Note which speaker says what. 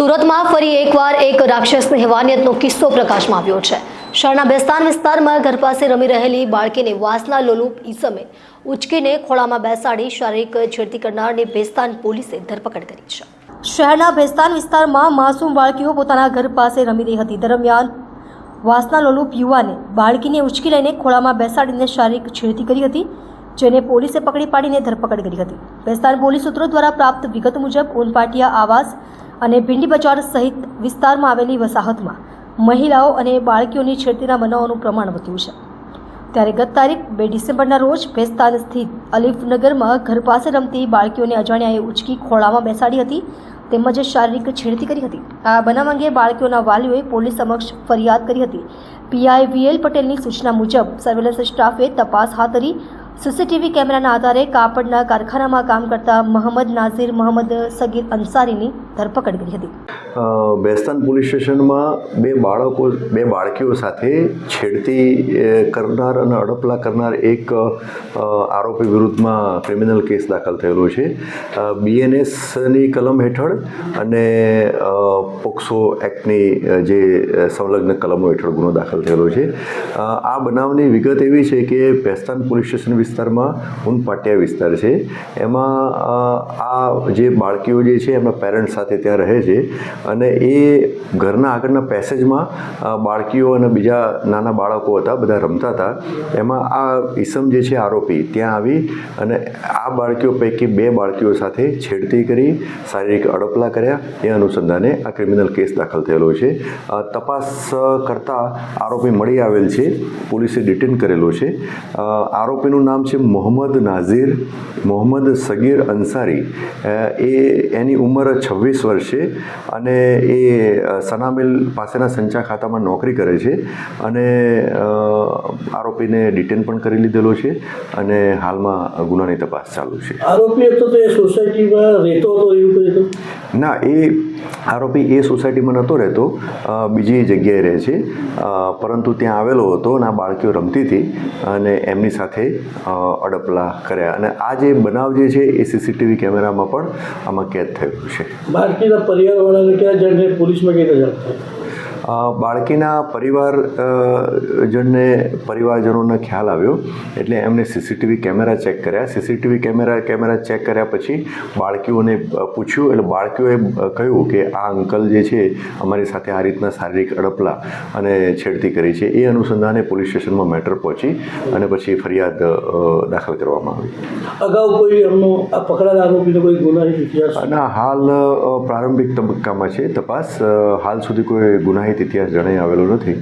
Speaker 1: સુરતમાં ફરી એકવાર એક રાક્ષસની હેવાનિયતનો કિસ્સો પ્રકાશમાં આવ્યો છે. શહેરના બેસ્તાન વિસ્તારમાં ઘર પાસે રમી રહેલી બાળકીને વાસના લોલુપ ઈસમે ઉચકીને ખોળામાં બેસાડી શારીરિક છેડતી કરનારની બેસ્તાન પોલીસે ધરપકડ કરી છે. શહેરના ભેસ્તાન વિસ્તારમાં માસૂમ બાળકીઓ પોતાના ઘર પાસે રમી રહી હતી. દરમિયાન વાસના લોલુપ યુવાને બાળકીને ઉચકી લઈને ખોળામાં બેસાડીને શારીરિક છેડતી કરી હતી, જેને પોલીસે પકડી પાડીને ધરપકડ કરી હતી. ભેસ્તાન પોલીસ સૂત્રો દ્વારા પ્રાપ્ત વિગત મુજબ, ઉનપાટિયા આવાસ અને ભીંડી બજાર સહિત વિસ્તારમાં આવેલી વસાહતમાં મહિલાઓ અને બાળકીઓની છેડતીના બનાવોનું પ્રમાણ વધ્યું છે. ત્યારે ગત તારીખ બે ડિસેમ્બરના રોજ ભેસ્તાન સ્થિત અલીફનગરમાં ઘર પાસે રમતી બાળકીઓને અજાણ્યાએ ઉચકી ખોળામાં બેસાડી હતી તેમજ શારીરિક છેડતી કરી હતી. આ બનાવ અંગે બાળકીઓના વાલીઓએ પોલીસ સમક્ષ ફરિયાદ કરી હતી. પીઆઈ વીએલ પટેલની સૂચના મુજબ સર્વેલન્સ સ્ટાફે તપાસ હાથ ધરી સીસીટીવી કેમેરાના આધારે કાપડના કારખાનામાં કામ કરતા મોહમ્મદ નાઝીર મોહમ્મદ સગીર અંસારીની ધરપકડ કરી હતી.
Speaker 2: બેસ્તાન પોલીસ સ્ટેશનમાં બે બાળકો, બે બાળકીઓ સાથે છેડતી કરનાર અને અડપલા કરનાર એક આરોપી વિરુદ્ધમાં ક્રિમિનલ કેસ દાખલ થયેલો છે. બીએનએસની કલમ હેઠળ અને પોક્સો એક્ટની જે સંલગ્ન કલમો હેઠળ ગુનો દાખલ થયેલો છે. આ બનાવની વિગત એવી છે કે ભેસ્તાન પોલીસ સ્ટેશન વિસ્તારમાં ઉનપાટિયા વિસ્તાર છે. એમાં આ જે બાળકીઓ જે છે, એમના પેરેન્ટ્સ સાથે ત્યાં રહે છે અને એ ઘરના આગળના પેસેજમાં બાળકીઓ અને બીજા નાના બાળકો હતા, બધા રમતા હતા. એમાં આ ઈસમ જે છે, આરોપી, ત્યાં આવી અને આ બાળકીઓ પૈકી બે બાળકીઓ સાથે છેડતી કરી, શારીરિક અડપલા કર્યા. એ અનુસંધાને આ ક્રિમિનલ કેસ દાખલ થયેલો છે. તપાસ કરતાં આરોપી મળી આવેલ છે, પોલીસે ડિટેન કરેલો છે. આરોપીનું નામ છે મોહમ્મદ નાઝીર, મોહમ્મદ સગીર અંસારી. એ એની ઉંમર છવ્વીસ વર્ષ છે અને એ સનામિલ પાસેના સંચા ખાતામાં નોકરી કરે છે અને આરોપીને ડિટેન પણ કરી લીધેલો છે અને હાલમાં ગુનાની તપાસ ચાલુ છે.
Speaker 3: આરોપી હતો તો એ સોસાયટીમાં રહેતો હતો, એવું
Speaker 2: ના, એ આરોપી એ સોસાયટીમાં નહોતો રહેતો બીજી જગ્યાએ રહે છે. પરંતુ ત્યાં આવેલો હતો અને આ બાળકીઓ રમતી હતી અને એમની સાથે અડપલા કર્યા. અને આ જે બનાવ જે છે એ સીસીટીવી કેમેરામાં પણ આમાં કેદ થયેલું છે.
Speaker 3: બાળકીના પરિવારવાળાને ક્યાં જણને પોલીસમાં કઈ રજા થાય
Speaker 2: બાળકીના પરિવાર જણને પરિવારજનોને ખ્યાલ આવ્યો. એટલે એમને સીસીટીવી કેમેરા ચેક કર્યા. સીસીટીવી કેમેરા કેમેરા ચેક કર્યા પછી બાળકીઓને પૂછ્યું. એટલે બાળકીઓએ કહ્યું કે આ અંકલ જે છે અમારી સાથે આ રીતના શારીરિક અડપલા અને છેડતી કરી છે. એ અનુસંધાને પોલીસ સ્ટેશનમાં મેટર પહોંચી અને પછી ફરિયાદ દાખલ કરવામાં આવી.
Speaker 3: અગાઉ કોઈ એમનો આ પકડાયેલા આરોપીનો કોઈ ગુનાહિત ઇતિહાસ?
Speaker 2: અને હાલ પ્રારંભિક તબક્કામાં છે તપાસ. હાલ સુધી કોઈ ગુનાહિત ઇતિહાસ જણાઈ આવેલો નથી.